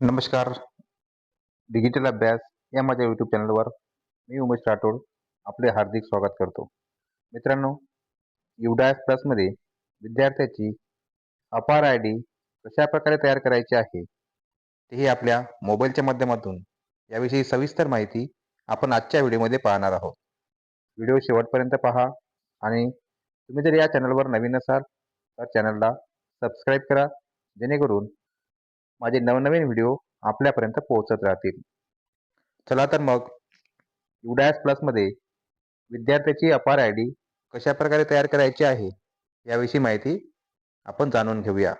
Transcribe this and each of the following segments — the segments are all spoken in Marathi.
नमस्कार. डिजिटल अभ्यास या माझ्या यूट्यूब चॅनलवर मी उमेश राठोड आपले हार्दिक स्वागत करतो. मित्रांनो युडायस प्लसमध्ये विद्यार्थ्याची अपार आय डी कशा प्रकारे तयार करायची आहे तेही आपल्या मोबाईलच्या माध्यमातून याविषयी सविस्तर माहिती आपण आजच्या व्हिडिओमध्ये पाहणार आहोत. व्हिडिओ शेवटपर्यंत पहा आणि तुम्ही जर या चॅनलवर नवीन असाल तर चॅनलला सबस्क्राईब करा जेणेकरून माझे नवनवीन व्हिडिओ आपल्यापर्यंत पोहोचत राहतील. चला तर मग युडायस प्लसमध्ये विद्यार्थ्याची अपार आय डी कशा प्रकारे तयार करायची आहे याविषयी माहिती आपण जाणून घेऊया.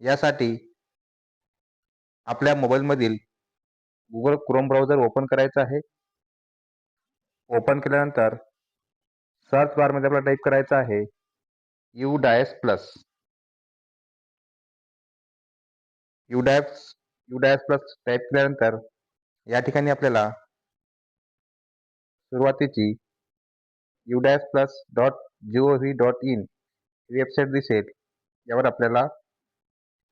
यासाठी आपल्या मोबाईलमधील गुगल क्रोम ब्राउझर ओपन करायचं आहे. ओपन केल्यानंतर सर्च बारमध्ये आपल्याला टाईप करायचं आहे यू डायस प्लस युडायप्स युडायस प्लस टाईप केल्यानंतर या ठिकाणी आपल्याला सुरुवातीची UDISE plus dot G O V dot in he website दिसेल. यावर आपल्याला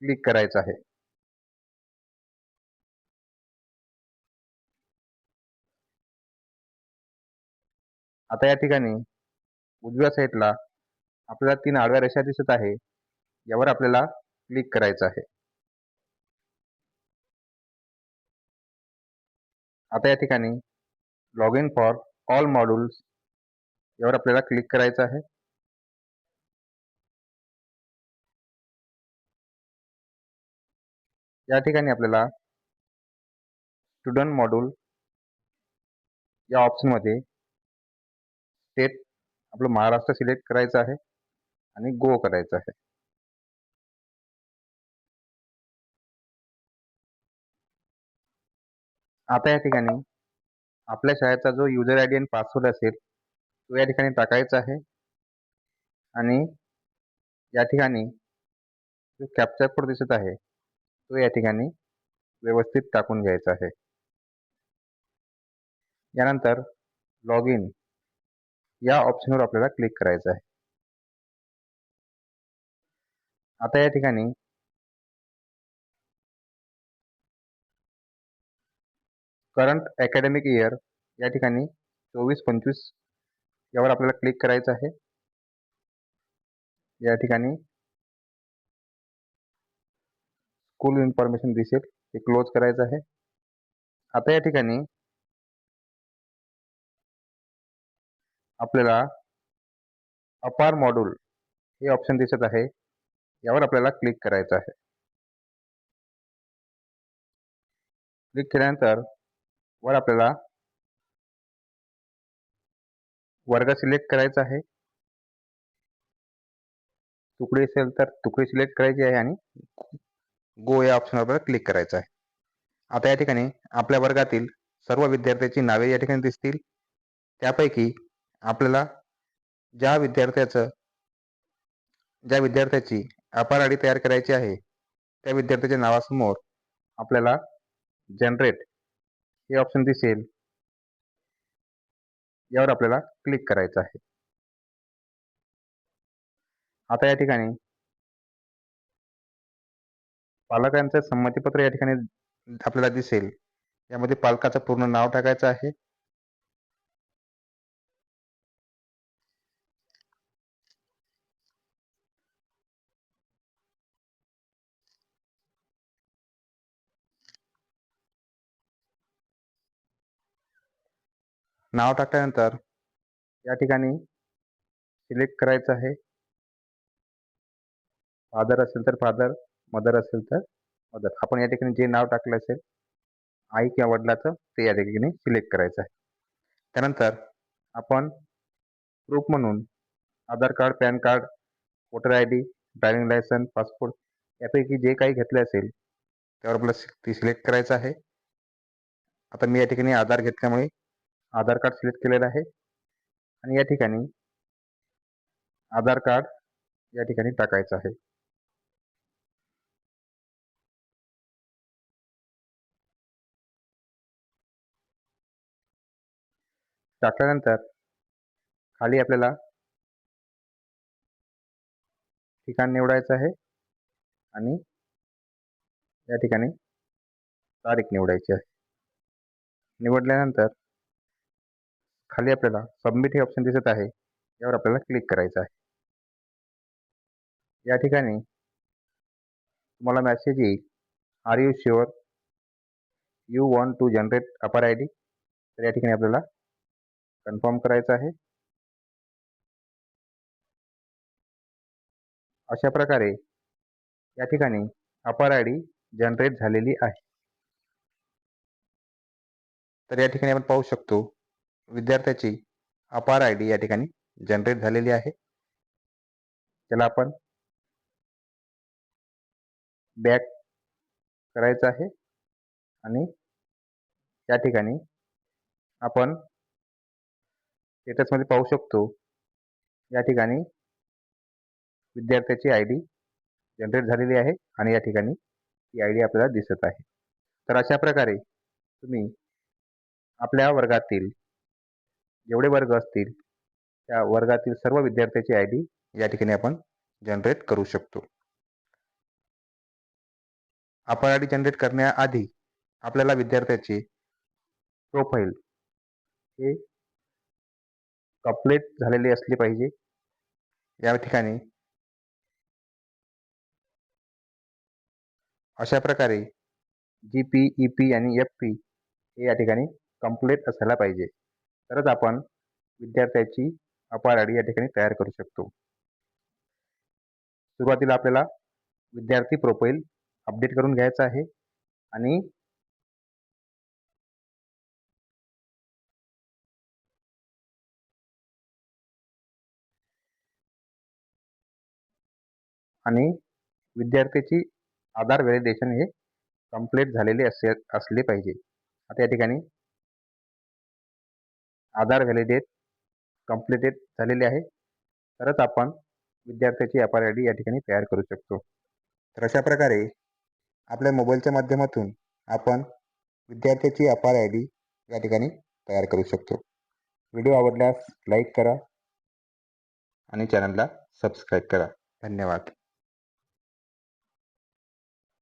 क्लिक करायचं आहे. आता या ठिकाणी उजव्या साईडला आपल्याला तीन आडव्या रेषा दिसत आहे. यावर आपल्याला क्लिक करायचं आहे. आता या ठिकाणी log in for all modules यावर आपल्याला क्लिक करायचं आहे. या ठिकाणी आपल्याला स्टुडंट मॉड्यूल या ऑप्शनमध्ये स्टेट आपलं महाराष्ट्र सिलेक्ट करायचं आहे आणि गो करायचं आहे. आता या ठिकाणी आपल्या शाळेचा जो युजर आय डी आणि पासवर्ड असेल तो या ठिकाणी टाकायचा आहे. आणि या ठिकाणी जो कॅप्चर कोड दिसत आहे तो या ठिकाणी व्यवस्थित टाकून घ्यायचा आहे. यानंतर लॉग इन या ऑप्शनवर आपल्याला क्लिक करायचं आहे. आता या ठिकाणी करंट अकॅडमिक इयर या ठिकाणी चोवीस पंचवीस यावर आपल्याला क्लिक करायचं आहे. या ठिकाणी स्कूल इन्फॉर्मेशन दिसेल ते क्लोज करायचं आहे. आता या ठिकाणी आपल्याला अपार मॉड्यूल हे ऑप्शन दिसत आहे यावर आपल्याला क्लिक करायचं आहे. क्लिक केल्यानंतर वर आपल्याला वर्ग सिलेक्ट करायचा आहे. तुकडी असेल तर तुकडी सिलेक्ट करायची आहे आणि गो या ऑप्शनवर आपल्याला क्लिक करायचं आहे. आता या ठिकाणी आपल्या वर्गातील सर्व विद्यार्थ्याची नावे या ठिकाणी दिसतील. त्यापैकी आपल्याला ज्या विद्यार्थ्याचं ज्या विद्यार्थ्याची अपार आडी तयार करायची आहे त्या विद्यार्थ्याच्या नावासमोर आपल्याला जनरेट हे ऑप्शन दिसेल. यावर आपल्याला क्लिक करायचं आहे. आता या ठिकाणी पालकांचं संमतीपत्र या ठिकाणी आपल्याला दिसेल. यामध्ये पालकाचं पूर्ण नाव टाकायचं आहे. नाव टाकल्यानंतर या ठिकाणी सिलेक्ट करायचं आहे. फादर असेल तर फादर मदर असेल तर मदर आपण या ठिकाणी जे नाव टाकलं असेल आई किंवा वडिलाचं ते या ठिकाणी सिलेक्ट करायचं आहे. त्यानंतर आपण प्रूफ म्हणून Aadhaar card PAN card voter I D driving licence passport यापैकी जे काही घेतले असेल त्यावर आपल्याला ती सिलेक्ट करायचं आहे. आता मी या ठिकाणी आधार घेतल्यामुळे आधार कार्ड सिलेक्ट केलेलं आहे. आणि या ठिकाणी आधार कार्ड या ठिकाणी टाकायचं आहे. टाकल्यानंतर खाली आपल्याला ठिकाण निवडायचं आहे. आणि या ठिकाणी तारीख निवडायची आहे. निवडल्यानंतर खाली आपल्याला सबमिट हे ऑप्शन दिसत आहे. यावर आपल्याला क्लिक करायचं आहे. या ठिकाणी तुम्हाला मॅसेज येईल. Are you sure you want to generate APAR I D तर या ठिकाणी आपल्याला कन्फर्म करायचं आहे. अशा प्रकारे या ठिकाणी अपर आय डी जनरेट झालेली आहे. तर या ठिकाणी आपण पाहू शकतो विद्यार्थ्याची अपार आय डी या ठिकाणी जनरेट झालेली आहे. त्याला आपण बॅक करायचं आहे. आणि या ठिकाणी आपण स्टेटसमध्ये पाहू शकतो या ठिकाणी विद्यार्थ्याची आय डी जनरेट झालेली आहे आणि या ठिकाणी ती आय डी आपल्याला दिसत आहे. तर अशा प्रकारे तुम्ही आपल्या वर्गातील जेवढे वर्ग असतील त्या वर्गातील सर्व विद्यार्थ्याची आय डी या ठिकाणी आपण जनरेट करू शकतो. आपण आय डी जनरेट करण्याआधी आपल्याला विद्यार्थ्याचे प्रोफाईल हे कंप्लीट झालेले असले पाहिजे. या ठिकाणी अशा प्रकारे जी पी ई पी आणि एफ पी हे या ठिकाणी कंप्लीट असायला पाहिजे. तरच आपण विद्यार्थ्याची अपार आडी या ठिकाणी तयार करू शकतो. सुरुवातीला आपल्याला विद्यार्थी प्रोफाईल अपडेट करून घ्यायचं आहे आणि आणि विद्यार्थ्याची आधार व्हॅलिडेशन हे कंप्लीट झालेले असे असले पाहिजे. आता या ठिकाणी आधार व्हॅलिडेट कम्प्लिटेड झालेले आहे. तरच आपण विद्यार्थ्याची अपार आय डी या ठिकाणी तयार करू शकतो. तर अशा प्रकारे आपल्या मोबाईलच्या माध्यमातून आपण विद्यार्थ्याची अपार आय डी या ठिकाणी तयार करू शकतो. व्हिडिओ आवडल्यास लाईक करा आणि चॅनलला सबस्क्राईब करा. धन्यवाद.